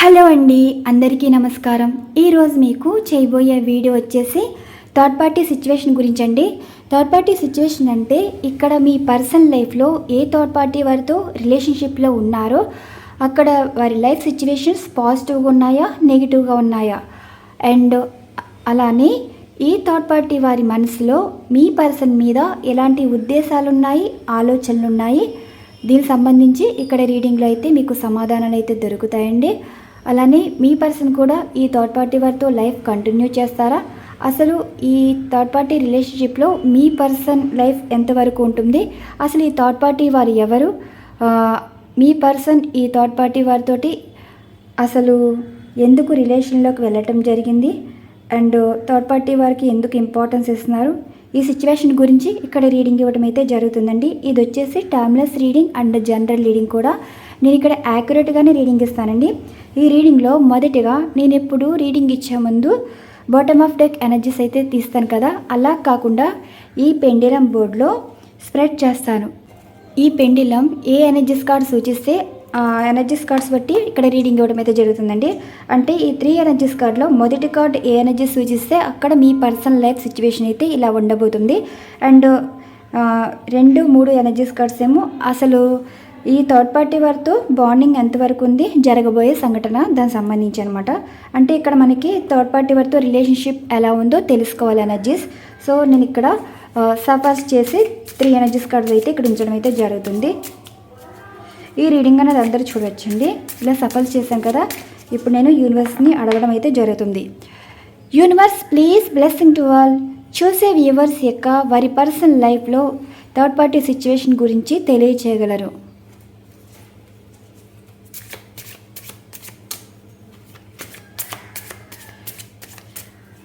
Hello అండి అందరికీ నమస్కారం. ఈరోజు మీకు చేయబోయే వీడియో వచ్చేసి థర్డ్ పార్టీ సిచ్యువేషన్ గురించి అండి థర్డ్ పార్టీ సిచ్యువేషన్ అంటే ఇక్కడ మీ పర్సనల్ లైఫ్లో ఏ థర్డ్ పార్టీ వారితో రిలేషన్షిప్లో ఉన్నారో అక్కడ వారి లైఫ్ సిచ్యువేషన్స్ పాజిటివ్గా ఉన్నాయా నెగిటివ్గా ఉన్నాయా? అండ్ అలానే ఈ థర్డ్ పార్టీ వారి మనసులో మీ పర్సన్ మీద ఎలాంటి ఉద్దేశాలు ఉన్నాయి ఆలోచనలు ఉన్నాయి దీనికి సంబంధించి ఇక్కడ రీడింగ్లో అయితే మీకు సమాధానాలు అయితే దొరుకుతాయండి. అలానే మీ పర్సన్ కూడా ఈ థర్డ్ పార్టీ వారితో లైఫ్ కంటిన్యూ చేస్తారా? అసలు ఈ థర్డ్ పార్టీ రిలేషన్షిప్లో మీ పర్సన్ లైఫ్ ఎంతవరకు ఉంటుంది? అసలు ఈ థర్డ్ పార్టీ వారు ఎవరు? మీ పర్సన్ ఈ థర్డ్ పార్టీ వారితోటి అసలు ఎందుకు రిలేషన్లోకి వెళ్ళటం జరిగింది? అండ్ థర్డ్ పార్టీ వారికి ఎందుకు ఇంపార్టెన్స్ ఇస్తున్నారు? ఈ సిచ్యువేషన్ గురించి ఇక్కడ రీడింగ్ ఇవ్వడం అయితే జరుగుతుందండి. ఇది వచ్చేసి timeless reading and general reading కూడా. నేను ఇక్కడ యాక్యురేట్గానే రీడింగ్ ఇస్తానండి. ఈ రీడింగ్లో మొదటిగా నేను ఎప్పుడు రీడింగ్ ఇచ్చే ముందు బాటమ్ ఆఫ్ డెక్ ఎనర్జీస్ అయితే తీస్తాను కదా అలా కాకుండా ఈ పెండిలం బోర్డులో స్ప్రెడ్ చేస్తాను. ఈ పెండిలం ఏ ఎనర్జీస్ కార్డ్ సూచిస్తే ఆ ఎనర్జీస్ కార్డ్స్ బట్టి ఇక్కడ రీడింగ్ ఇవ్వడం అయితే జరుగుతుందండి. అంటే ఈ త్రీ ఎనర్జీస్ కార్డ్లో మొదటి కార్డ్ ఏ ఎనర్జీ సూచిస్తే అక్కడ మీ పర్సనల్ లైఫ్ సిచ్యువేషన్ అయితే ఇలా ఉండబోతుంది. అండ్ రెండు మూడు ఎనర్జీస్ కార్డ్స్ ఏమో అసలు ఈ థర్డ్ పార్టీ వారితో బాండింగ్ ఎంతవరకు ఉంది జరగబోయే సంఘటన దానికి సంబంధించి అనమాట అంటే ఇక్కడ మనకి థర్డ్ పార్టీ వారితో రిలేషన్షిప్ ఎలా ఉందో తెలుసుకోవాలి ఎనర్జీస్ సో నేను ఇక్కడ సఫాస్ చేసి త్రీ ఎనర్జీస్ కార్డ్స్ అయితే ఇక్కడ ఉంచడం అయితే జరుగుతుంది. ఈ రీడింగ్ అనేది అందరూ చూడొచ్చండి. ఇలా సఫల్ చేశాం కదా ఇప్పుడు నేను యూనివర్స్ని అడగడం అయితే జరుగుతుంది. Universe please blessing to all చూసే వ్యూవర్స్ యొక్క వారి పర్సనల్ లైఫ్లో థర్డ్ పార్టీ సిచ్యువేషన్ గురించి తెలియచేయగలరు.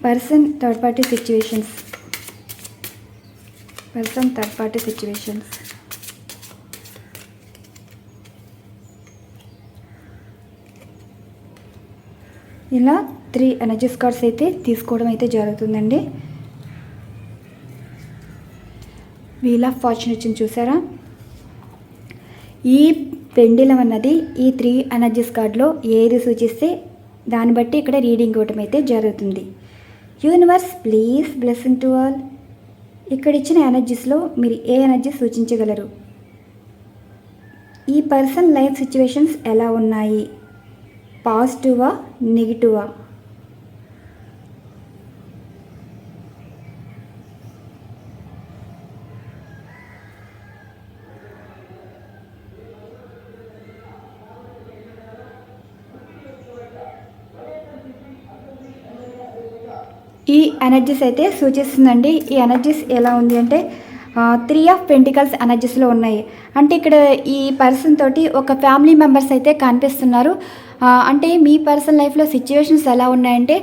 Person third party situations person third party situations ఇలా త్రీ ఎనర్జీస్ కార్డ్స్ అయితే తీసుకోవడం అయితే జరుగుతుందండి. వీల్ ఆఫ్ ఫార్చ్యూన్ వచ్చింది చూసారా? ఈ పెండిలం అన్నది ఈ త్రీ ఎనర్జీస్ కార్డ్లో ఏది సూచిస్తే దాన్ని బట్టి ఇక్కడ రీడింగ్ ఇవ్వటం అయితే జరుగుతుంది. Universe please blessing to all. ఇక్కడ ఇచ్చిన ఎనర్జీస్లో మీరు ఏ ఎనర్జీ సూచించగలరు? ఈ పర్సన్ లైఫ్ సిచ్యువేషన్స్ ఎలా ఉన్నాయి? పాజిటివా నెగిటివా? ఈ ఎనర్జీస్ అయితే సూచిస్తుందండి. ఈ ఎనర్జీస్ ఎలా ఉంది అంటే త్రీ ఆఫ్ పెంటికల్స్ ఎనర్జీస్లో ఉన్నాయి. అంటే ఇక్కడ ఈ పర్సన్ తోటి ఒక ఫ్యామిలీ మెంబర్స్ అయితే కనిపిస్తున్నారు. అంటే మీ పర్సన్ లైఫ్లో సిచ్యువేషన్స్ ఎలా ఉన్నాయంటే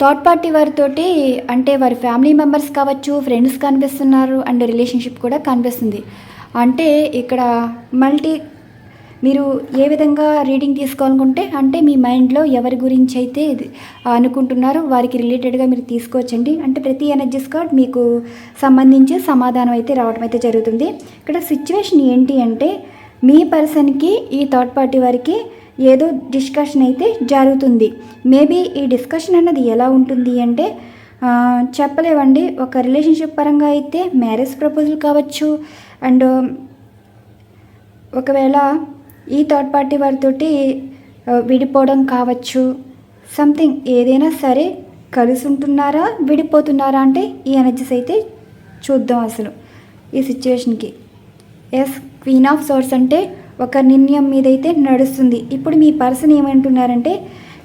థర్డ్ పార్టీ వారితోటి అంటే వారి ఫ్యామిలీ మెంబర్స్ కావచ్చు ఫ్రెండ్స్ కనిపిస్తున్నారు అండ్ రిలేషన్షిప్ కూడా కనిపిస్తుంది. అంటే ఇక్కడ మల్టీ మీరు ఏ విధంగా రీడింగ్ తీసుకోవాలనుకుంటే అంటే మీ మైండ్లో ఎవరి గురించి అయితే అనుకుంటున్నారో వారికి రిలేటెడ్గా మీరు తీసుకోవచ్చండి. అంటే ప్రతి ఎనర్జీస్ కార్డ్ మీకు సంబంధించి సమాధానం అయితే రావడం అయితే జరుగుతుంది. ఇక్కడ సిచ్యువేషన్ ఏంటి అంటే మీ పర్సన్కి ఈ థర్డ్ పార్టీ వారికి ఏదో డిస్కషన్ అయితే జరుగుతుంది. మేబీ ఈ డిస్కషన్ అన్నది ఎలా ఉంటుంది అంటే చెప్పలేవండి. ఒక రిలేషన్షిప్ పరంగా అయితే మ్యారేజ్ ప్రపోజల్ కావచ్చు. అండ్ ఒకవేళ ఈ థర్డ్ పార్టీ వారితోటి విడిపోవడం కావచ్చు. సంథింగ్ ఏదైనా సరే కలిసి ఉంటున్నారా విడిపోతున్నారా అంటే ఈ ఎనర్జీస్ అయితే చూద్దాం అసలు ఈ సిచ్యువేషన్కి ఎస్ క్వీన్ ఆఫ్ సోర్స్ అంటే ఒక నిర్ణయం మీద అయితే నడుస్తుంది. ఇప్పుడు మీ పర్సన్ ఏమంటున్నారంటే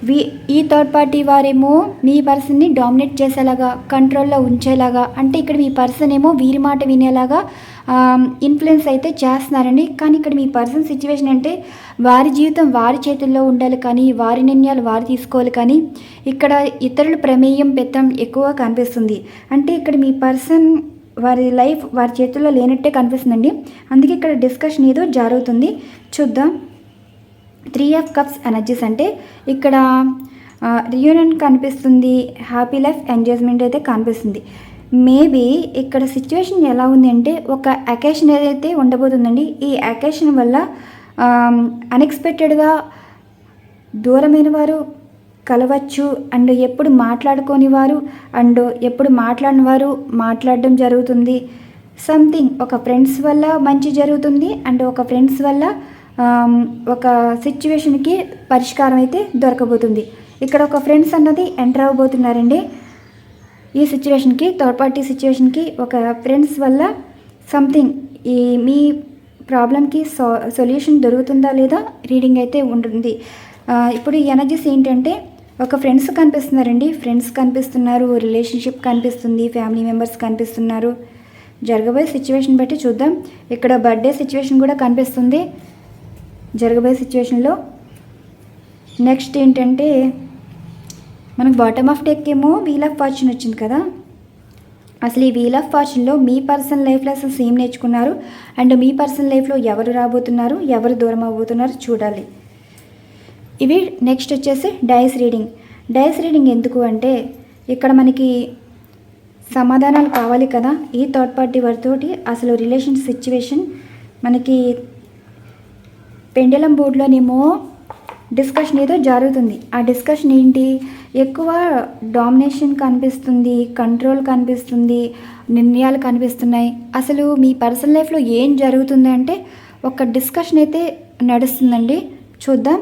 వి ఈ థర్డ్ పార్టీ వారేమో మీ పర్సన్ని డామినేట్ చేసేలాగా కంట్రోల్లో ఉంచేలాగా అంటే ఇక్కడ మీ పర్సన్ ఏమో వీరి మాట వినేలాగా ఇన్ఫ్లుయెన్స్ అయితే చేస్తున్నారండి. కానీ ఇక్కడ మీ పర్సన్ సిచ్యువేషన్ అంటే వారి జీవితం వారి చేతుల్లో ఉండాలి కానీ వారి నిర్ణయాలు వారు తీసుకోవాలి కానీ ఇక్కడ ఇతరుల ప్రమేయం పెత్తం ఎక్కువ కనిపిస్తుంది. అంటే ఇక్కడ మీ పర్సన్ వారి లైఫ్ వారి చేతుల్లో లేనట్టే కనిపిస్తుందండి. అందుకే ఇక్కడ డిస్కషన్ ఏదో జరుగుతుంది. చూద్దాం. త్రీ ఆఫ్ కప్స్ ఎనర్జీస్ అంటే ఇక్కడ రియూనియన్ కనిపిస్తుంది. హ్యాపీ లైఫ్ ఎంజాయ్మెంట్ అయితే కనిపిస్తుంది. మేబీ ఇక్కడ సిచ్యువేషన్ ఎలా ఉంది అంటే ఒక అకేషన్ ఏదైతే ఉండబోతుందండి ఈ అకేషన్ వల్ల um, అన్ఎక్స్పెక్టెడ్గా దూరమైన వారు కలవచ్చు అండ్ ఎప్పుడు మాట్లాడుకోని వారు అండ్ ఎప్పుడు మాట్లాడిన వారు మాట్లాడడం జరుగుతుంది. సంథింగ్ ఒక ఫ్రెండ్స్ వల్ల మంచి జరుగుతుంది అండ్ ఒక ఫ్రెండ్స్ వల్ల um, ఒక సిచ్యువేషన్కి పరిష్కారం అయితే దొరకబోతుంది. ఇక్కడ ఒక ఫ్రెండ్స్ అన్నది ఎంటర్ అవ్వబోతున్నారండి. ఈ సిచ్యువేషన్కి థర్డ్ పార్టీ సిచ్యువేషన్కి ఒక ఫ్రెండ్స్ వల్ల సంథింగ్ ఈ మీ ప్రాబ్లంకి సో సొల్యూషన్ దొరుకుతుందా లేదా రీడింగ్ అయితే ఉంటుంది. ఇప్పుడు ఈ ఎనర్జీస్ ఏంటంటే ఒక ఫ్రెండ్స్ కనిపిస్తున్నారండి. ఫ్రెండ్స్ కనిపిస్తున్నారు రిలేషన్షిప్ కనిపిస్తుంది ఫ్యామిలీ మెంబర్స్ కనిపిస్తున్నారు. జరగబోయే సిచ్యువేషన్ బట్టి చూద్దాం. ఇక్కడ బర్త్డే సిచ్యువేషన్ కూడా కనిపిస్తుంది. జరగబోయే సిచ్యువేషన్లో నెక్స్ట్ ఏంటంటే మనకు బాటమ్ ఆఫ్ టెక్ ఏమో వీల్ ఆఫ్ ఫార్చ్యూన్ వచ్చింది కదా. అసలు ఈ వీల్ ఆఫ్ ఫార్చ్యూన్లో మీ పర్సనల్ లైఫ్లో అసలు సేమ్ నేర్చుకున్నారు? అండ్ మీ పర్సనల్ లైఫ్లో ఎవరు రాబోతున్నారు? ఎవరు దూరం అవబోతున్నారు చూడాలి. ఇవి నెక్స్ట్ వచ్చేసి డైస్ రీడింగ్ డైస్ రీడింగ్ ఎందుకు అంటే ఇక్కడ మనకి సమాధానాలు కావాలి కదా. ఈ థర్డ్ పార్టీ వారితోటి అసలు రిలేషన్ సిచ్యువేషన్ మనకి పెండలం బోర్డులోనేమో డిస్కషన్ ఏదో జరుగుతుంది. ఆ డిస్కషన్ ఏంటి? ఎక్కువ డామినేషన్ కనిపిస్తుంది కంట్రోల్ కనిపిస్తుంది నిర్ణయాలు కనిపిస్తున్నాయి. అసలు మీ పర్సనల్ లైఫ్లో ఏం జరుగుతుంది అంటే ఒక డిస్కషన్ అయితే నడుస్తుందండి. చూద్దాం.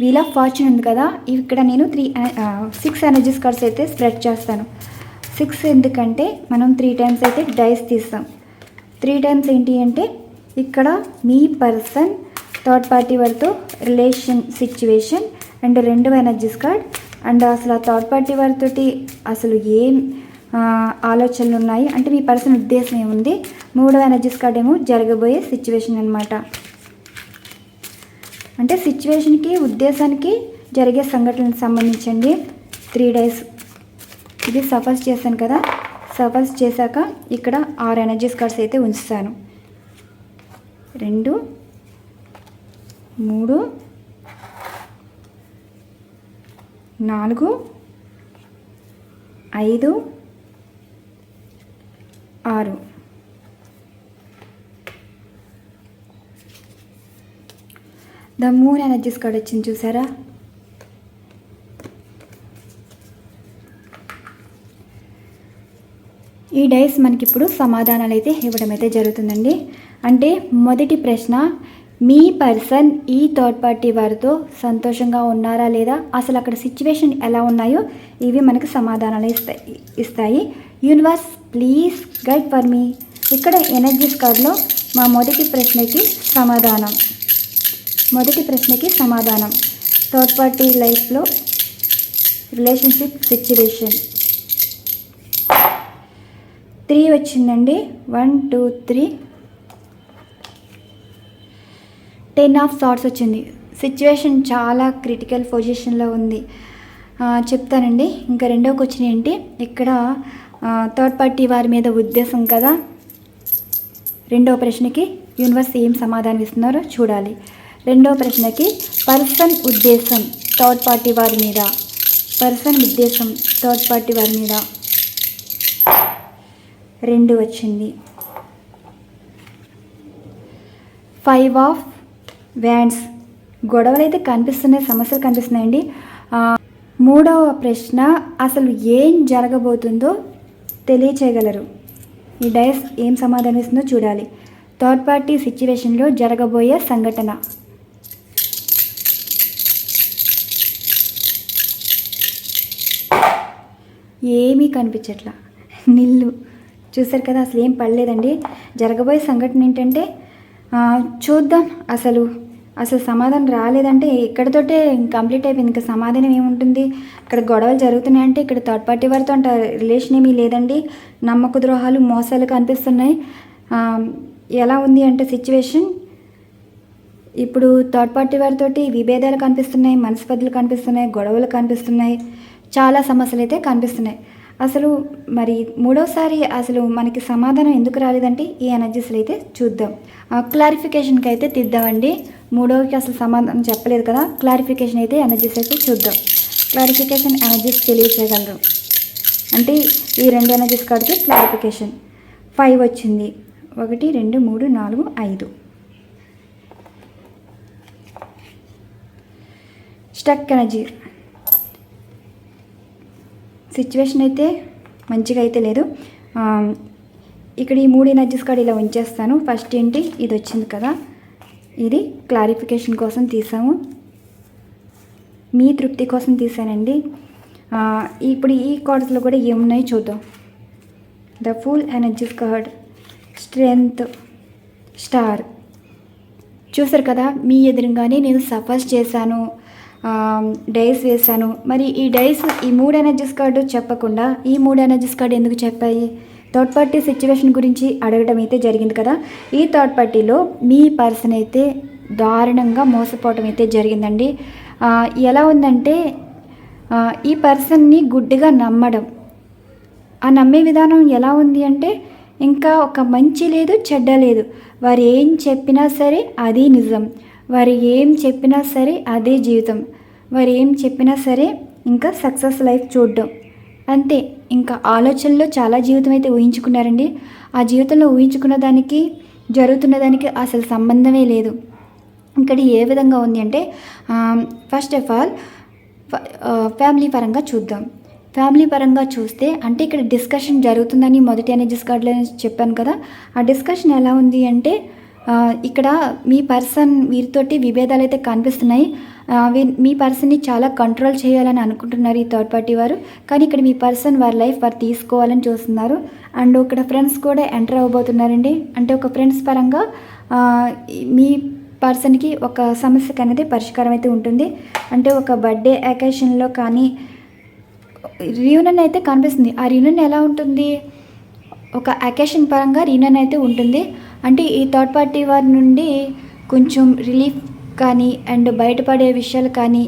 వీల్ ఆఫ్ ఫార్చ్యూన్ ఉంది కదా. ఇక్కడ నేను త్రీ సిక్స్ ఎనర్జీస్ కార్డ్స్ అయితే స్ప్రెడ్ చేస్తాను. సిక్స్ ఎందుకంటే మనం త్రీ టైమ్స్ అయితే డైస్ తీస్తాం. త్రీ టైమ్స్ ఏంటి అంటే ఇక్కడ మీ పర్సన్ థర్డ్ పార్టీ వారితో రిలేషన్ సిచ్యువేషన్ అండ్ రెండవ ఎనర్జీస్ కార్డ్ అండ్ అసలు ఆ థర్డ్ పార్టీ వారితోటి అసలు ఏం ఆలోచనలు ఉన్నాయి? అంటే మీ పర్సన్ ఉద్దేశం ఏముంది? మూడవ ఎనర్జీస్ కార్డ్ ఏమో జరగబోయే సిచ్యువేషన్ అనమాట అంటే సిచ్యువేషన్కి ఉద్దేశానికి జరిగే సంఘటనలకు సంబంధించండి. త్రీ డేస్ ఇది సఫర్స్ చేశాను కదా? సఫర్స్ చేశాక ఇక్కడ ఆరు ఎనర్జీస్ కార్డ్స్ అయితే ఉంచుతాను. రెండు మూడు నాలుగు ఐదు ఆరు. ద మూన్ ఎనర్జీస్ కార్డ్ వచ్చింది చూసారా? ఈ డైస్ మనకి ఇప్పుడు సమాధానాలు అయితే ఇవ్వడం అయితే జరుగుతుందండి. అంటే మొదటి ప్రశ్న మీ పర్సన్ ఈ థర్డ్ పార్టీ వారితో సంతోషంగా ఉన్నారా లేదా? అసలు అక్కడ సిచ్యువేషన్ ఎలా ఉన్నాయో ఇవి మనకు సమాధానాలు ఇస్తాయి ఇస్తాయి. Universe please guide for me. ఇక్కడ ఎనర్జీస్ కార్డ్లో మా మొదటి ప్రశ్నకి సమాధానం. మొదటి ప్రశ్నకి సమాధానం. థర్డ్ పార్టీ లైఫ్లో రిలేషన్షిప్ సిచ్యువేషన్. త్రీ వచ్చిందండి. One two three. Ten of swords వచ్చింది. సిచ్యువేషన్ చాలా క్రిటికల్ పొజిషన్లో ఉంది. చెప్తానండి. ఇంకా రెండో క్వశ్చన్ ఏంటి? ఇక్కడ థర్డ్ పార్టీ వారి మీద ఉద్దేశం కదా? రెండో ప్రశ్నకి యూనివర్స్ ఏం సమాధానం ఇస్తున్నారో చూడాలి. రెండో ప్రశ్నకి పర్సన్ ఉద్దేశం థర్డ్ పార్టీ వారి మీద. పర్సన్ ఉద్దేశం థర్డ్ పార్టీ వారి మీద. రెండు వచ్చింది. Five of wands. గొడవలు అయితే కనిపిస్తున్నాయి సమస్యలు కనిపిస్తున్నాయండి. మూడవ ప్రశ్న అసలు ఏం జరగబోతుందో తెలియచేయగలరు. ఈ డయస్ ఏం సమాధానం ఇస్తుందో చూడాలి. థర్డ్ పార్టీ సిచ్యువేషన్లో జరగబోయే సంఘటన. ఏమీ కనిపించట్లా. నిల్లు. చూసారు కదా అసలు ఏం పడలేదండి. జరగబోయే సంఘటన ఏంటంటే చూద్దాం. అసలు అసలు సమాధానం రాలేదంటే ఇక్కడతోటే కంప్లీట్ అయిపోయింది. ఇంకా సమాధానం ఏముంటుంది? ఇక్కడ గొడవలు జరుగుతున్నాయంటే ఇక్కడ థర్డ్ పార్టీ వారితో అంట రిలేషన్ ఏమీ లేదండి. నమ్మక ద్రోహాలు మోసాలు కనిపిస్తున్నాయి. ఎలా ఉంది అంటే సిచ్యువేషన్ ఇప్పుడు థర్డ్ పార్టీ వారితోటి విభేదాలు కనిపిస్తున్నాయి మనస్పర్ధలు కనిపిస్తున్నాయి గొడవలు కనిపిస్తున్నాయి. చాలా సమస్యలు అయితే కనిపిస్తున్నాయి. అసలు మరి మూడోసారి అసలు మనకి సమాధానం ఎందుకు రాలేదంటే ఈ ఎనర్జీస్లో అయితే చూద్దాం. క్లారిఫికేషన్కి అయితే తీద్దామండి. మూడోకి అసలు సమాధానం చెప్పలేదు కదా. క్లారిఫికేషన్ అయితే ఎనర్జీస్ అయితే చూద్దాం. క్లారిఫికేషన్ ఎనర్జీస్ తెలియచేయగలరు. అంటే ఈ రెండు ఎనర్జీస్ కడితే క్లారిఫికేషన్ ఫైవ్ వచ్చింది. ఒకటి రెండు మూడు నాలుగు ఐదు. స్టక్ ఎనర్జీ సిచ్యువేషన్ అయితే మంచిగా అయితే లేదు. ఇక్కడ ఈ మూడు ఎనర్జీస్ కార్డు ఇలా ఉంచేస్తాను. ఫస్ట్ ఏంటి? ఇది వచ్చింది కదా. ఇది క్లారిఫికేషన్ కోసం తీసాము. మీ తృప్తి కోసం తీసానండి. ఇప్పుడు ఈ కార్డ్స్లో కూడా ఏమున్నాయి చూద్దాం. The fool energies card strength star చూసారు కదా మీ ఎదురుగానే నేను సఫర్స్ చేశాను. డైస్ వేశాను. మరి ఈ డైస్ ఈ మూడు ఎనర్జీస్ కార్డు చెప్పకుండా ఈ మూడు ఎనర్జీస్ కార్డు ఎందుకు చెప్పాయి? థర్డ్ పార్టీ సిచ్యువేషన్ గురించి అడగడం అయితే జరిగింది కదా. ఈ థర్డ్ పార్టీలో మీ పర్సన్ అయితే దారుణంగా మోసపోవటం అయితే జరిగిందండి. ఎలా ఉందంటే ఈ పర్సన్ని గుడ్డిగా నమ్మడం. ఆ నమ్మే విధానం ఎలా ఉంది అంటే ఇంకా ఒక మంచి లేదు చెడ్డ లేదు. వారు ఏం చెప్పినా సరే అది నిజం. వారు ఏం చెప్పినా సరే అదే జీవితం. వారు ఏం చెప్పినా సరే ఇంకా సక్సెస్ లైఫ్ చూడడం. అంతే ఇంకా ఆలోచనలో చాలా జీవితం అయితే ఊహించుకున్నారండి. ఆ జీవితంలో ఊహించుకున్న దానికి జరుగుతున్న దానికి అసలు సంబంధమే లేదు. ఇక్కడ ఏ విధంగా ఉంది అంటే ఫస్ట్ ఆఫ్ ఆల్ ఫ్యామిలీ పరంగా చూద్దాం. ఫ్యామిలీ పరంగా చూస్తే అంటే ఇక్కడ డిస్కషన్ జరుగుతుందని మొదటి ఎనర్జీస్ కార్డులో చెప్పాను కదా. ఆ డిస్కషన్ ఎలా ఉంది అంటే ఇక్కడ మీ పర్సన్ వీరితోటి విభేదాలు అయితే కనిపిస్తున్నాయి మీ పర్సన్ని చాలా కంట్రోల్ చేయాలని అనుకుంటున్నారు ఈ థర్డ్ పార్టీ వారు. కానీ ఇక్కడ మీ పర్సన్ వారి లైఫ్ వారు తీసుకోవాలని చూస్తున్నారు. అండ్ ఇక్కడ ఫ్రెండ్స్ కూడా ఎంటర్ అవ్వబోతున్నారండి. అంటే ఒక ఫ్రెండ్స్ పరంగా మీ పర్సన్కి ఒక సమస్యకి అనేది పరిష్కారం అయితే ఉంటుంది. అంటే ఒక బర్త్డే అకేషన్లో కానీ రీయూనియన్ అయితే కనిపిస్తుంది. ఆ రీయూనియన్ ఎలా ఉంటుంది? ఒక అకేషన్ పరంగా రీయూనియన్ అయితే ఉంటుంది. అంటే ఈ థర్డ్ పార్టీ వారి నుండి కొంచెం రిలీఫ్ కానీ అండ్ బయటపడే విషయాలు కానీ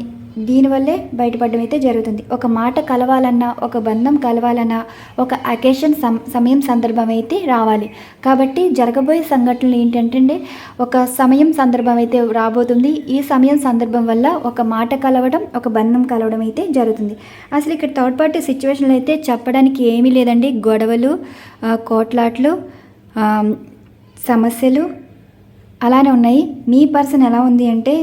దీనివల్లే బయటపడడం అయితే జరుగుతుంది. ఒక మాట కలవాలన్నా ఒక బంధం కలవాలన్నా ఒక అకేషన్ సమ సమయం సందర్భం అయితే రావాలి. కాబట్టి జరగబోయే సంఘటనలు ఏంటంటే ఒక సమయం సందర్భం అయితే రాబోతుంది. ఈ సమయం సందర్భం వల్ల ఒక మాట కలవడం ఒక బంధం కలవడం అయితే జరుగుతుంది. అసలు ఇక్కడ థర్డ్ పార్టీ సిచ్యువేషన్లో అయితే చెప్పడానికి ఏమీ లేదండి. గొడవలు కోట్లాట్లు సమస్యలు అలానే ఉన్నాయి. మీ పర్సన్ ఎలా ఉంది అంటే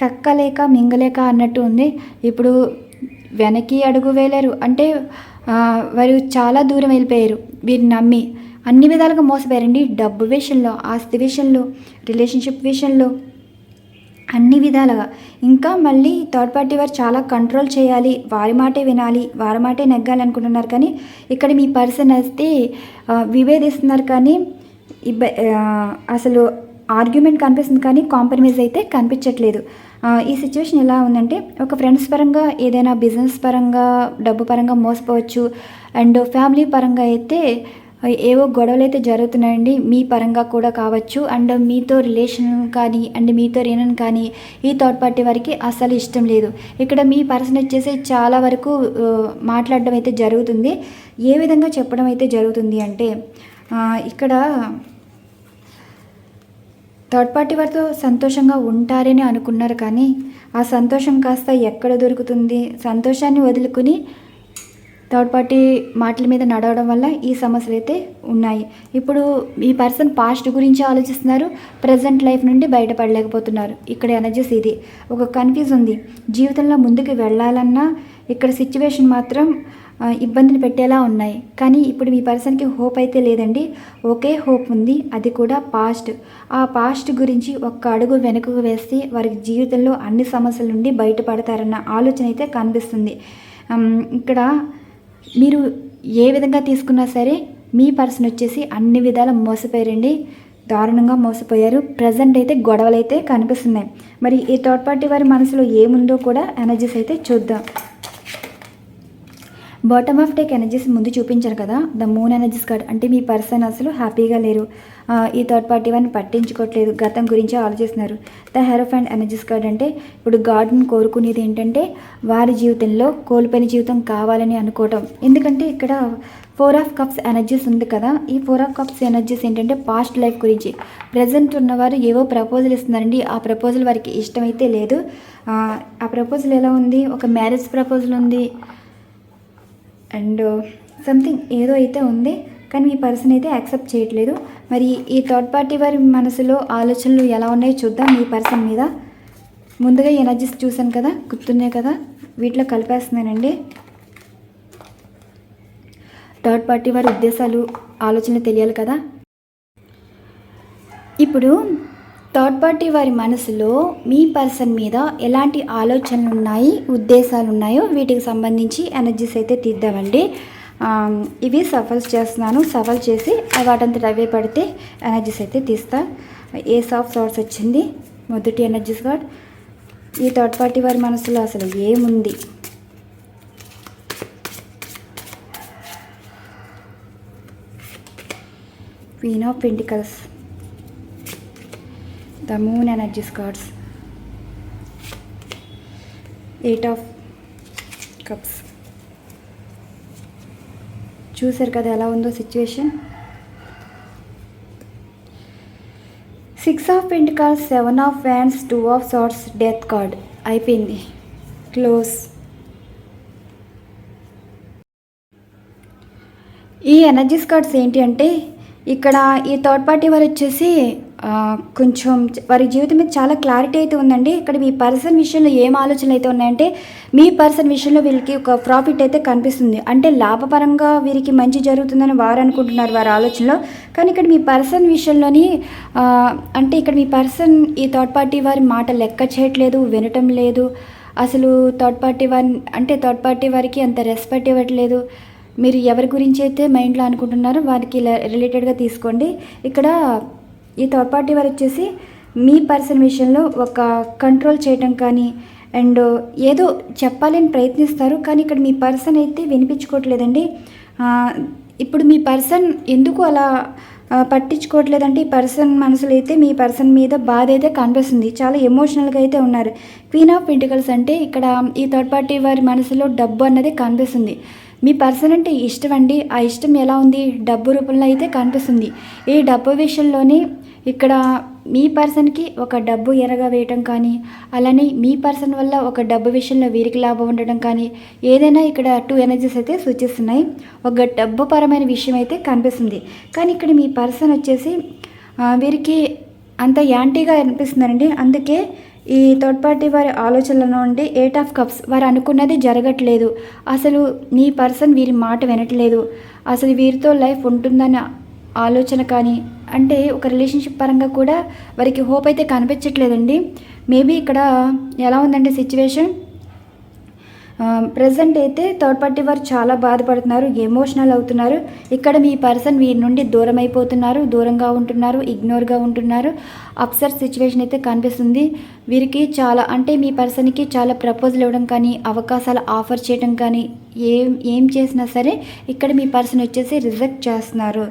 కక్కలేక మింగలేక అన్నట్టు ఉంది. ఇప్పుడు వెనక్కి అడుగు వేయలేరు అంటే వారు చాలా దూరం వెళ్ళిపోయారు. వీరిని నమ్మి అన్ని విధాలుగా మోసపోయారండి. డబ్బు విషయంలో ఆస్తి విషయంలో రిలేషన్షిప్ విషయంలో. అన్ని విధాలుగా. ఇంకా మళ్ళీ థర్డ్ పార్టీ వారు చాలా కంట్రోల్ చేయాలి వారి మాటే వినాలి వారి మాటే నెగ్గాలి అనుకుంటున్నారు కానీ ఇక్కడ మీ పర్సన్ అయితే విభేదిస్తున్నారు కానీ ఇబ్బ అసలు ఆర్గ్యుమెంట్ కనిపిస్తుంది కానీ కాంప్రమైజ్ అయితే కనిపించట్లేదు. ఈ సిచ్యువేషన్ ఎలా ఉందంటే ఒక ఫ్రెండ్స్ పరంగా ఏదైనా బిజినెస్ పరంగా డబ్బు పరంగా మోసపోవచ్చు. అండ్ ఫ్యామిలీ పరంగా అయితే ఏవో గొడవలు అయితే జరుగుతున్నాయండి మీ పరంగా కూడా కావచ్చు. అండ్ మీతో రిలేషన్ కానీ అండ్ మీతో రేనన్ కానీ ఈ థర్డ్ పార్టీ వారికి అస్సలు ఇష్టం లేదు. ఇక్కడ మీ పర్సన్ వచ్చేసి చాలా వరకు మాట్లాడడం అయితే జరుగుతుంది. ఏ విధంగా చెప్పడం అయితే జరుగుతుంది అంటే ఇక్కడ థర్డ్ పార్టీ వారితో సంతోషంగా ఉంటారని అనుకున్నారు కానీ ఆ సంతోషం కాస్త ఎక్కడ దొరుకుతుంది? సంతోషాన్ని వదులుకుని థర్డ్ పార్టీ మాటల మీద నడవడం వల్ల ఈ సమస్యలు అయితే ఉన్నాయి. ఇప్పుడు ఈ పర్సన్ పాస్ట్ గురించి ఆలోచిస్తున్నారు ప్రజెంట్ లైఫ్ నుండి బయటపడలేకపోతున్నారు. ఇక్కడ ఎనర్జీస్ ఇది. ఒక కన్ఫ్యూజ్ ఉంది. జీవితంలో ముందుకు వెళ్ళాలన్నా ఇక్కడ సిచ్యువేషన్ మాత్రం ఇబ్బందిని పెట్టేలా ఉన్నాయి. కానీ ఇప్పుడు మీ పర్సన్కి హోప్ అయితే లేదండి. ఒకే హోప్ ఉంది. అది కూడా పాస్ట్. ఆ పాస్ట్ గురించి ఒక్క అడుగు వెనుకకు వేస్తే వారికి జీవితంలో అన్ని సమస్యల నుండి బయటపడతారన్న ఆలోచన అయితే కనిపిస్తుంది. ఇక్కడ మీరు ఏ విధంగా తీసుకున్నా సరే మీ పర్సన్ వచ్చేసి అన్ని విధాల మోసపోయారండి. దారుణంగా మోసపోయారు. ప్రజెంట్ అయితే గొడవలు అయితే కనిపిస్తున్నాయి. మరి ఈ థర్డ్ పార్టీ వారి మనసులో ఏముందో కూడా ఎనర్జీస్ అయితే చూద్దాం. బాటమ్ ఆఫ్ టేక్ ఎనర్జీస్ ముందు చూపించారు కదా ద మూన్ ఎనర్జీస్ కార్డ్ అంటే మీ పర్సన్ అసలు హ్యాపీగా లేరు. ఈ థర్డ్ పార్టీ వారిని పట్టించుకోవట్లేదు గతం గురించి ఆలోచిస్తున్నారు. The hierophant and energies card అంటే ఇప్పుడు గాడ్ని కోరుకునేది ఏంటంటే వారి జీవితంలో కోల్పోయిన జీవితం కావాలని అనుకోవటం. ఎందుకంటే ఇక్కడ ఫోర్ ఆఫ్ కప్స్ ఎనర్జీస్ ఉంది కదా. ఈ ఫోర్ ఆఫ్ కప్స్ ఎనర్జీస్ ఏంటంటే పాస్ట్ లైఫ్ గురించి. ప్రజెంట్ ఉన్నవారు ఏవో ప్రపోజల్ ఇస్తున్నారండి. ఆ ప్రపోజల్ వారికి ఇష్టమైతే లేదు. ఆ ప్రపోజల్ ఎలా ఉంది? ఒక మ్యారేజ్ ప్రపోజల్ ఉంది. అండ్ సంథింగ్ ఏదో అయితే ఉంది కానీ మీ పర్సన్ అయితే యాక్సెప్ట్ చేయట్లేదు. మరి ఈ థర్డ్ పార్టీ వారి మనసులో ఆలోచనలు ఎలా ఉన్నాయో చూద్దాం మీ పర్సన్ మీద. ముందుగా ఎనర్జీస్ చూశాను కదా గుర్తున్నాయి కదా వీటిలో కలిపేస్తున్నానండి. థర్డ్ పార్టీ వారి ఉద్దేశాలు ఆలోచనలు తెలియాలి కదా. ఇప్పుడు థర్డ్ పార్టీ వారి మనసులో మీ పర్సన్ మీద ఎలాంటి ఆలోచనలు ఉన్నాయి ఉద్దేశాలు ఉన్నాయో వీటికి సంబంధించి ఎనర్జీస్ అయితే తీద్దామండి. ఇవి సఫల్స్ చేస్తున్నాను. సఫల్ చేసి వాటంతట అవే పడితే ఎనర్జీస్ అయితే తీస్తా. ఏ సాఫ్ట్ సార్ట్స్ వచ్చింది? మొదటి ఎనర్జీస్ కార్డ్ ఈ థర్డ్ పార్టీ వారి మనసులో అసలు ఏముంది? Queen of pentacles. The moon energy cards eight of cups చూసారు కదా ఎలా ఉందో situation six of pentacles seven of fans two of swords death card అయిపోయింది. క్లోజ్ ఈ ఎనర్జీ కార్డ్స్ ఏంటి అంటే ఇక్కడ ఈ థర్డ్ పార్టీ వారు వచ్చేసి కొంచెం వారి జీవితం మీద చాలా క్లారిటీ అయితే ఉందండి. ఇక్కడ మీ పర్సన్ విషయంలో ఏం ఆలోచనలు అయితే ఉన్నాయంటే మీ పర్సన్ విషయంలో వీళ్ళకి ఒక ప్రాఫిట్ అయితే కనిపిస్తుంది. అంటే లాభపరంగా వీరికి మంచి జరుగుతుందని వారు అనుకుంటున్నారు వారి ఆలోచనలో. కానీ ఇక్కడ మీ పర్సన్ విషయంలోని అంటే ఇక్కడ మీ పర్సన్ ఈ థర్డ్ పార్టీ వారి మాట లెక్క చేయట్లేదు వినటం లేదు. అసలు థర్డ్ పార్టీ వారి అంటే థర్డ్ పార్టీ వారికి అంత రెస్పెక్ట్ ఇవ్వట్లేదు. మీరు ఎవరి గురించి అయితే మైండ్లో అనుకుంటున్నారో వారికి రిలేటెడ్గా తీసుకోండి. ఇక్కడ ఈ థర్డ్ పార్టీ వారు వచ్చేసి మీ పర్సన్ విషయంలో ఒక కంట్రోల్ చేయటం కానీ అండ్ ఏదో చెప్పాలని ప్రయత్నిస్తారు కానీ ఇక్కడ మీ పర్సన్ అయితే వినిపించుకోవట్లేదండి. ఇప్పుడు మీ పర్సన్ ఎందుకు అలా పట్టించుకోవట్లేదంటే ఈ పర్సన్ మనసులో అయితే మీ పర్సన్ మీద బాధ అయితే కనిపిస్తుంది. చాలా ఎమోషనల్గా అయితే ఉన్నారు. క్వీన్ ఆఫ్ పెంటికల్స్ అంటే ఇక్కడ ఈ థర్డ్ పార్టీ వారి మనసులో డబ్బు అన్నది కనిపిస్తుంది. మీ పర్సన్ అంటే ఇష్టం అండి. ఆ ఇష్టం ఎలా ఉంది? డబ్బు రూపంలో అయితే కనిపిస్తుంది. ఈ డబ్బు విషయంలోనే ఇక్కడ మీ పర్సన్కి ఒక డబ్బు ఎరగా వేయటం కానీ అలానే మీ పర్సన్ వల్ల ఒక డబ్బు విషయంలో వీరికి లాభం ఉండటం కానీ ఏదైనా ఇక్కడ టూ ఎనర్జీస్ అయితే సూచిస్తున్నాయి. ఒక డబ్బు పరమైన విషయం అయితే కనిపిస్తుంది. కానీ ఇక్కడ మీ పర్సన్ వచ్చేసి వీరికి అంత యాంటీగా అనిపిస్తున్నారండి. అందుకే ఈ థర్డ్ పార్టీ వారి ఆలోచనల నుండి ఎయిట్ ఆఫ్ కప్స్ వారు అనుకున్నది జరగట్లేదు. అసలు మీ పర్సన్ వీరి మాట వినట్లేదు. అసలు వీరితో లైఫ్ ఉంటుందని ఆలోచన కానీ అంటే ఒక రిలేషన్షిప్ పరంగా కూడా వారికి హోప్ అయితే కనిపించట్లేదండి. మేబీ ఇక్కడ ఎలా ఉందంటే సిచ్యువేషన్ ప్రజెంట్ అయితే థర్డ్ పార్టీ వారు చాలా బాధపడుతున్నారు ఎమోషనల్ అవుతున్నారు. ఇక్కడ మీ పర్సన్ వీరి నుండి దూరం అయిపోతున్నారు దూరంగా ఉంటున్నారు ఇగ్నోర్గా ఉంటున్నారు. అప్సర్ సిచ్యువేషన్ అయితే కనిపిస్తుంది. వీరికి చాలా అంటే మీ పర్సన్కి చాలా ప్రపోజల్ ఇవ్వడం కానీ అవకాశాలు ఆఫర్ చేయడం కానీ ఏం ఏం చేసినా సరే ఇక్కడ మీ పర్సన్ వచ్చేసి రిజెక్ట్ చేస్తున్నారు.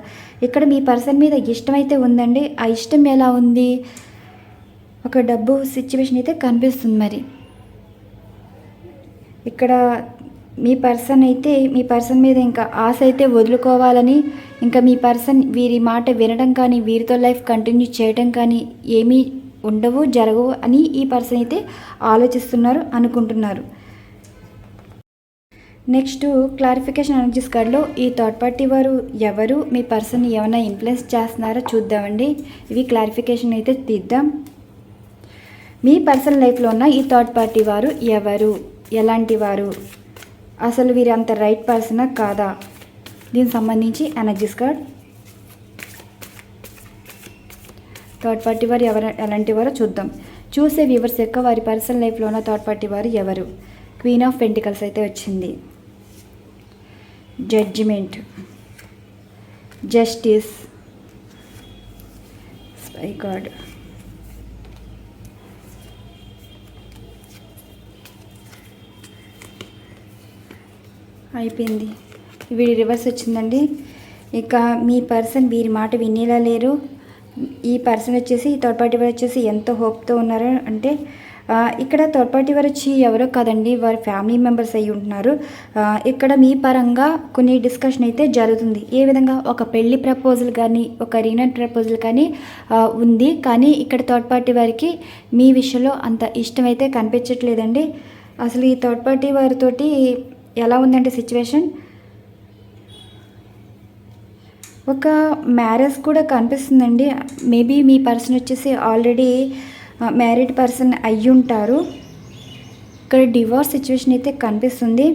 ఇక్కడ మీ పర్సన్ మీద ఇష్టం అయితే ఉందండి. ఆ ఇష్టం ఎలా ఉంది? ఒక డబ్బు సిచ్యువేషన్ అయితే కనిపిస్తుంది మరి. ఇక్కడ మీ పర్సన్ అయితే మీ పర్సన్ మీద ఇంకా ఆశ అయితే వదులుకోవాలని ఇంకా మీ పర్సన్ వీరి మాట వినడం కానీ వీరితో లైఫ్ కంటిన్యూ చేయడం కానీ ఏమీ ఉండవు జరగవు అని ఈ పర్సన్ అయితే ఆలోచిస్తున్నారు అనుకుంటున్నారు. నెక్స్ట్ క్లారిఫికేషన్ ఎనర్జీస్ కార్డులో ఈ థర్డ్ పార్టీ వారు ఎవరు మీ పర్సన్ ఏమైనా ఇన్ఫ్లుయెన్స్ చేస్తున్నారో చూద్దామండి. ఇవి క్లారిఫికేషన్ అయితే తీద్దాం. మీ పర్సనల్ లైఫ్లో ఉన్న ఈ థర్డ్ పార్టీ వారు ఎవరు ఎలాంటి వారు? అసలు వీరు అంత రైట్ పర్సనా కాదా? దీనికి సంబంధించి ఎనర్జీస్ కార్డ్. థర్డ్ పార్టీ వారు ఎవరు ఎలాంటి వారో చూద్దాం. చూసే వ్యూవర్స్ యొక్క వారి పర్సనల్ లైఫ్లో ఉన్న థర్డ్ పార్టీ వారు ఎవరు? క్వీన్ ఆఫ్ పెంటికల్స్ అయితే వచ్చింది. జడ్జిమెంట్ జస్టిస్ స్పై కార్డ్ అయిపోయింది. వీడి రివర్స్ వచ్చిందండి. ఇక మీ పర్సన్ వీరి మాట వినేలా లేరు. ఈ పర్సన్ వచ్చేసి థర్డ్ పార్టీ వచ్చేసి ఎంత హోప్తో ఉన్నారు అంటే ఇక్కడ థర్డ్ పార్టీ వారు వచ్చి ఎవరో కాదండి వారి ఫ్యామిలీ మెంబర్స్ అయి ఉంటున్నారు. ఇక్కడ మీ పరంగా కొన్ని డిస్కషన్ అయితే జరుగుతుంది. ఏ విధంగా ఒక పెళ్ళి ప్రపోజల్ కానీ ఒక రీనట్ ప్రపోజల్ కానీ ఉంది. కానీ ఇక్కడ థర్డ్ పార్టీ వారికి మీ విషయంలో అంత ఇష్టం అయితే కనిపించట్లేదండి. అసలు ఈ థర్డ్ పార్టీ వారితోటి ఎలా ఉందంటే సిచ్యువేషన్ ఒక మ్యారేజ్ కూడా కనిపిస్తుందండి. మేబీ మీ పర్సన్ వచ్చేసి ఆల్రెడీ మ్యారీడ్ పర్సన్ అయ్యి ఉంటారు ఇక్కడ డివోర్స్ సిచ్యువేషన్ అయితే కనిపిస్తుంది.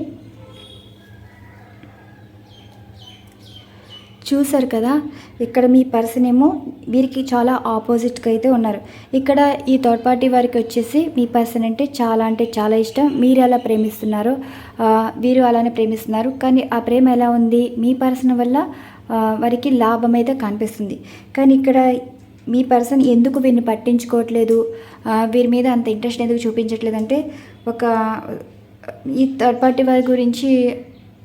చూసారు కదా ఇక్కడ మీ పర్సన్ ఏమో వీరికి చాలా ఆపోజిట్గా అయితే ఉన్నారు. ఇక్కడ ఈ థర్డ్ పార్టీ వారికి వచ్చేసి మీ పర్సన్ అంటే చాలా అంటే చాలా ఇష్టం. మీరు ఎలా ప్రేమిస్తున్నారో వీరు అలానే ప్రేమిస్తున్నారు. కానీ ఆ ప్రేమ ఎలా ఉంది? మీ పర్సన్ వల్ల వారికి లాభం అయితే కనిపిస్తుంది. కానీ ఇక్కడ మీ పర్సన్ ఎందుకు వీరిని పట్టించుకోవట్లేదు? వీరి మీద అంత ఇంట్రెస్ట్ ఎందుకు చూపించట్లేదు? అంటే ఒక ఈ థర్డ్ పార్టీ వారి గురించి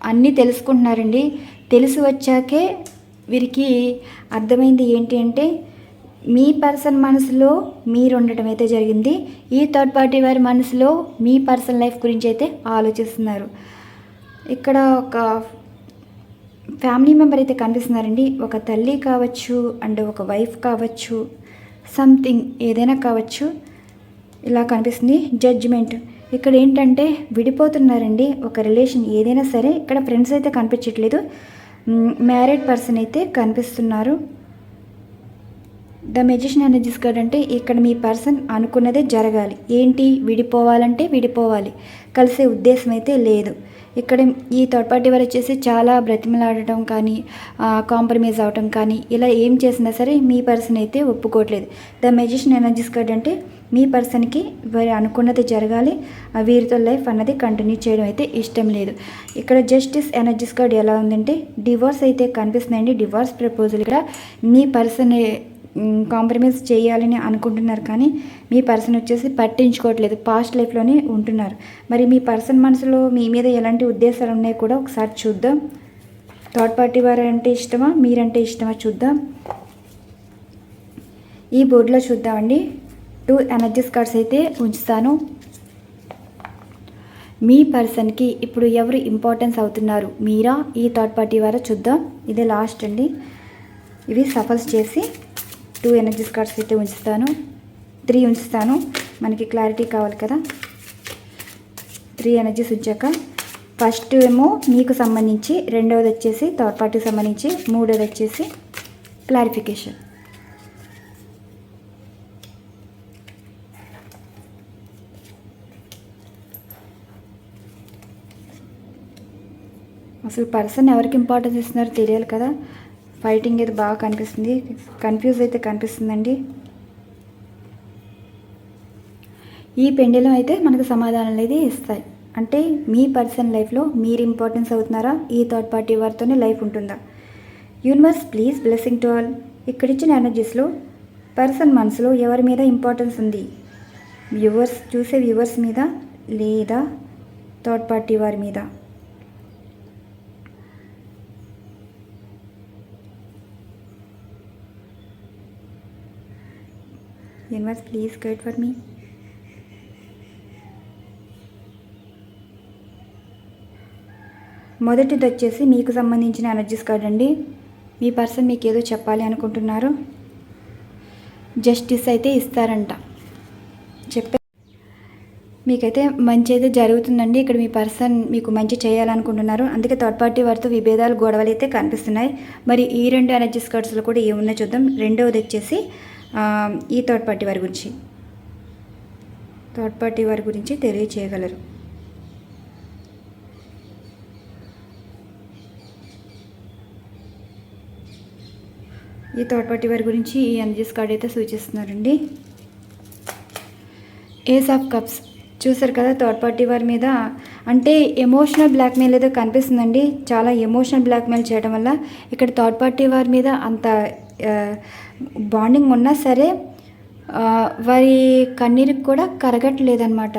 అన్నీ తెలుసుకుంటున్నారండి. తెలిసి వచ్చాకే వీరికి అర్థమైంది ఏంటి అంటే మీ పర్సన్ మనసులో మీరు ఉండటం అయితే జరిగింది. ఈ థర్డ్ పార్టీ వారి మనసులో మీ పర్సనల్ లైఫ్ గురించి అయితే ఆలోచిస్తున్నారు. ఇక్కడ ఒక ఫ్యామిలీ మెంబర్ అయితే కనిపిస్తున్నారండి. ఒక తల్లి కావచ్చు అండ్ ఒక వైఫ్ కావచ్చు సంథింగ్ ఏదైనా కావచ్చు ఇలా కనిపిస్తుంది. జడ్జిమెంట్. ఇక్కడ ఏంటంటే విడిపోతున్నారండి. ఒక రిలేషన్ ఏదైనా సరే ఇక్కడ ఫ్రెండ్స్ అయితే కనిపించట్లేదు. మ్యారీడ్ పర్సన్ అయితే కనిపిస్తున్నారు. ద మెజిషియన్ ఎనర్జీస్ కార్డ్ అంటే ఇక్కడ మీ పర్సన్ అనుకున్నదే జరగాలి. ఏంటి? విడిపోవాలంటే విడిపోవాలి. కలిసే ఉద్దేశం అయితే లేదు. ఇక్కడ ఈ థర్డ్ పార్టీ వారు వచ్చేసి చాలా బ్రతిమలాడటం కానీ కాంప్రమైజ్ అవటం కానీ ఇలా ఏం చేసినా సరే మీ పర్సన్ అయితే ఒప్పుకోవట్లేదు. ద మెజిషియన్ ఎనర్జీస్ కార్డ్ అంటే మీ పర్సన్కి వారి అనుకున్నది జరగాలి వీరితో లైఫ్ అన్నది కంటిన్యూ చేయడం అయితే ఇష్టం లేదు. ఇక్కడ జస్టిస్ ఎనర్జీస్ కార్డ్ ఎలా ఉందంటే డివోర్స్ అయితే కనిపిస్తుందండి డివోర్స్ ప్రపోజల్ ఇక్కడ మీ పర్సన్ కాంప్రమైజ్ చేయాలని అనుకుంటున్నారు కానీ మీ పర్సన్ వచ్చేసి పట్టించుకోవట్లేదు. పాస్ట్ లైఫ్లోనే ఉంటున్నారు. మరి మీ పర్సన్ మనసులో మీ మీద ఎలాంటి ఉద్దేశాలు ఉన్నాయో కూడా ఒకసారి చూద్దాం. థర్డ్ పార్టీ వారు అంటే ఇష్టమా? మీరంటే ఇష్టమా? చూద్దాం. ఈ బోర్డులో చూద్దామండి. టూ ఎనర్జీస్ కార్డ్స్ అయితే ఉంచుతాను. మీ పర్సన్కి ఇప్పుడు ఎవరు ఇంపార్టెన్స్ అవుతున్నారు? మీరా? ఈ థర్డ్ పార్టీ వారా? చూద్దాం. ఇదే లాస్ట్ అండి. ఇవి సఫల్స్ చేసి టూ ఎనర్జీస్ కార్డ్స్ అయితే ఉంచుతాను. త్రీ ఉంచుతాను. మనకి క్లారిటీ కావాలి కదా. త్రీ ఎనర్జీస్ ఉంచాక ఫస్ట్ ఏమో మీకు సంబంధించి రెండవది వచ్చేసి థర్డ్ పార్టీకి సంబంధించి మూడవది వచ్చేసి క్లారిఫికేషన్. అసలు పర్సన్ ఎవరికి ఇంపార్టెన్స్ ఇస్తున్నారో తెలియాలి కదా. ఫైటింగ్ అయితే బాగా కనిపిస్తుంది. కన్ఫ్యూజ్ అయితే కనిపిస్తుందండి. ఈ పెండెలం అయితే మనకు సమాధానం అనేది ఇస్తాయి. అంటే మీ పర్సన్ లైఫ్లో మీరు ఇంపార్టెన్స్ అవుతున్నారా? ఈ థర్డ్ పార్టీ వారితోనే లైఫ్ ఉంటుందా? Universe please blessing to all. ఇక్కడ ఇచ్చిన ఎనర్జీస్లో పర్సన్ మనసులో ఎవరి మీద ఇంపార్టెన్స్ ఉంది? వ్యూవర్స్ చూసే వ్యూవర్స్ మీద లేదా థర్డ్ పార్టీ వారి మీద? యూనివర్స్ ప్లీజ్ గైడ్ ఫర్ మీ మొదటిది వచ్చేసి మీకు సంబంధించిన ఎనర్జీస్ కార్డ్ అండి. మీ పర్సన్ మీకు ఏదో చెప్పాలి అనుకుంటున్నారు. జస్టిస్ అయితే ఇస్తారంట. చెప్పే మీకైతే మంచి అయితే జరుగుతుందండి. ఇక్కడ మీ పర్సన్ మీకు మంచి చేయాలనుకుంటున్నారు. అందుకే థర్డ్ పార్టీ వారితో విభేదాలు గొడవలు అయితే కనిపిస్తున్నాయి. మరి ఈ రెండు ఎనర్జీస్ కార్డ్స్లో కూడా ఏమున్నాయో చూద్దాం. రెండవది వచ్చేసి ఈ థర్డ్ పార్టీ వారి గురించి. థర్డ్ పార్టీ వారి గురించి తెలియచేయగలరు. ఈ థర్డ్ పార్టీ వారి గురించి ఈ ఎనర్జీస్ కార్డ్ అయితే సూచిస్తున్నారండి. Ace of cups. చూసారు కదా థర్డ్ పార్టీ వారి మీద అంటే ఎమోషనల్ బ్లాక్మెయిల్ ఏదో కనిపిస్తుందండి. చాలా ఎమోషనల్ బ్లాక్మెయిల్ చేయడం వల్ల ఇక్కడ థర్డ్ పార్టీ వారి మీద అంత బాండింగ్ ఉన్నా సరే వారి కన్నీరుకి కూడా కరగట్లేదన్నమాట.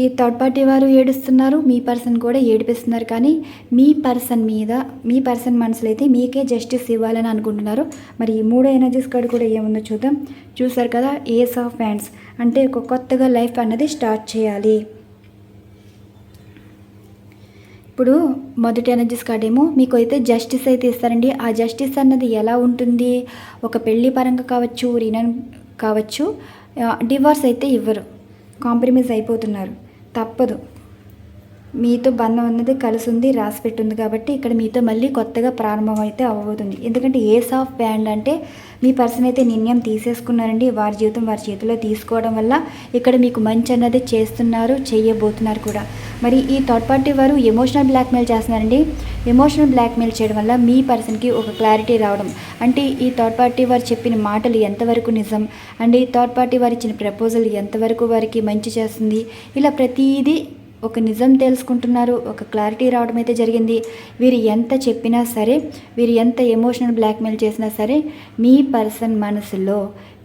ఈ థర్డ్ పార్టీ వారు ఏడుస్తున్నారు మీ పర్సన్ కూడా ఏడిపిస్తున్నారు. కానీ మీ పర్సన్ మీద మీ పర్సన్ మనసులో అయితే మీకే జస్టిస్ ఇవ్వాలని అనుకుంటున్నారు. మరి ఈ మూడో ఎనర్జీస్ కార్డు కూడా ఏముందో చూద్దాం. చూసారు కదా ఏస్ ఆఫ్ హ్యాండ్స్. అంటే ఒక కొత్తగా లైఫ్ అన్నది స్టార్ట్ చేయాలి. ఇప్పుడు మొదటి ఎనర్జీస్ కార్డ్ ఏమో మీకు అయితే జస్టిస్ అయితే ఇస్తారండి. ఆ జస్టిస్ అన్నది ఎలా ఉంటుంది? ఒక పెళ్ళి పరంగా కావచ్చు రినన్ కావచ్చు డివోర్స్ అయితే ఇవ్వరు. కాంప్రమైజ్ అయిపోతున్నారు. తప్పదు. మీతో బంధం అన్నది కలిసి ఉంది రాసి పెట్టుంది కాబట్టి ఇక్కడ మీతో మళ్ళీ కొత్తగా ప్రారంభం అయితే అవ్వబోతుంది. ఎందుకంటే ఏస్ ఆఫ్ బ్యాండ్ అంటే మీ పర్సన్ అయితే నిర్ణయం తీసేసుకున్నారండి. వారి జీవితం వారి చేతిలో తీసుకోవడం వల్ల ఇక్కడ మీకు మంచి అన్నది చేస్తున్నారు చేయబోతున్నారు కూడా. మరి ఈ థర్డ్ పార్టీ వారు ఎమోషనల్ బ్లాక్మెయిల్ చేస్తున్నారండి. ఎమోషనల్ బ్లాక్మెయిల్ చేయడం వల్ల మీ పర్సన్కి ఒక క్లారిటీ రావడం. అంటే ఈ థర్డ్ పార్టీ వారు చెప్పిన మాటలు ఎంతవరకు నిజం? అండ్ ఈ థర్డ్ పార్టీ వారు ఇచ్చిన ప్రపోజల్ ఎంతవరకు వారికి మంచి చేస్తుంది? ఇలా ప్రతిదీ ఒక నిజం తెలుసుకుంటున్నారు ఒక క్లారిటీ రావడం అయితే జరిగింది. వీరు ఎంత చెప్పినా సరే వీరు ఎంత ఎమోషనల్ బ్లాక్మెయిల్ చేసినా సరే మీ పర్సన్ మనసులో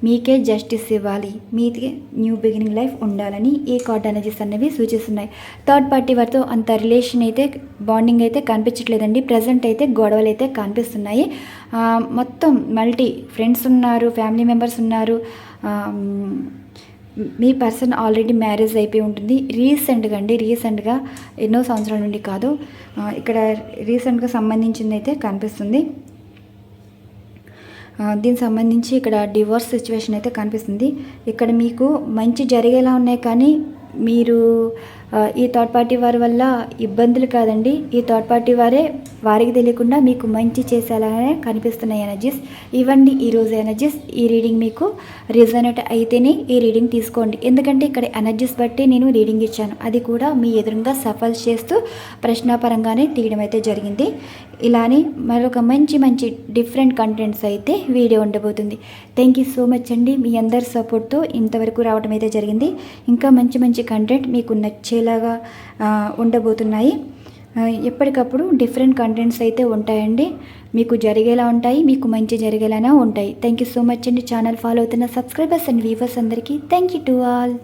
మీకే జస్టిస్ ఇవ్వాలి. మీకే న్యూ బిగినింగ్ లైఫ్ ఉండాలని ఈ కార్డ్ ఎనర్జీస్ అనేవి సూచిస్తున్నాయి. థర్డ్ పార్టీ వారితో అంత రిలేషన్ అయితే బాండింగ్ అయితే కనిపించట్లేదండి. ప్రజెంట్ అయితే గొడవలు అయితే కనిపిస్తున్నాయి. మొత్తం మల్టీ ఫ్రెండ్స్ ఉన్నారు ఫ్యామిలీ మెంబర్స్ ఉన్నారు. మీ పర్సన్ ఆల్రెడీ మ్యారేజ్ అయిపోయి ఉంటుంది. రీసెంట్గా అండి రీసెంట్గా ఎన్నో సంవత్సరాల నుండి కాదు ఇక్కడ రీసెంట్గా సంబంధించింది అయితే కనిపిస్తుంది దీనికి సంబంధించి ఇక్కడ డివోర్స్ సిచ్యువేషన్ అయితే కనిపిస్తుంది. ఇక్కడ మీకు మంచి జరిగేలా ఉన్నాయి కానీ మీరు ఈ థర్డ్ పార్టీ వారి వల్ల ఇబ్బందులు కాదండి. ఈ థర్డ్ పార్టీ వారే వారికి తెలియకుండా మీకు మంచి చేసేలాగానే కనిపిస్తున్నాయి ఎనర్జీస్ ఇవ్వండి ఈరోజు ఎనర్జీస్ ఈ రీడింగ్ మీకు రిజనేట్ అయితేనే ఈ రీడింగ్ తీసుకోండి. ఎందుకంటే ఇక్కడ ఎనర్జీస్ బట్టి నేను రీడింగ్ ఇచ్చాను. అది కూడా మీ ఎదురుగా సఫల్ చేస్తూ ప్రశ్నాపరంగానే తీయడం అయితే జరిగింది. ఇలానే మరొక మంచి మంచి డిఫరెంట్ కంటెంట్స్ అయితే వీడియో ఉండబోతుంది. థ్యాంక్ యూ సో మచ్ అండి. మీ అందరి సపోర్ట్తో ఇంతవరకు రావడం అయితే జరిగింది. ఇంకా మంచి మంచి కంటెంట్ మీకు నచ్చే వచ్చేలాగా ఉండబోతున్నాయి. ఎప్పటికప్పుడు డిఫరెంట్ కంటెంట్స్ అయితే ఉంటాయండి. మీకు జరిగేలా ఉంటాయి మీకు మంచి జరిగేలానే ఉంటాయి. థ్యాంక్ యూ సో మచ్ అండి. ఛానల్ ఫాలో అవుతున్న సబ్స్క్రైబర్స్ అండ్ వ్యూవర్స్ అందరికీ థ్యాంక్ యూ టు ఆల్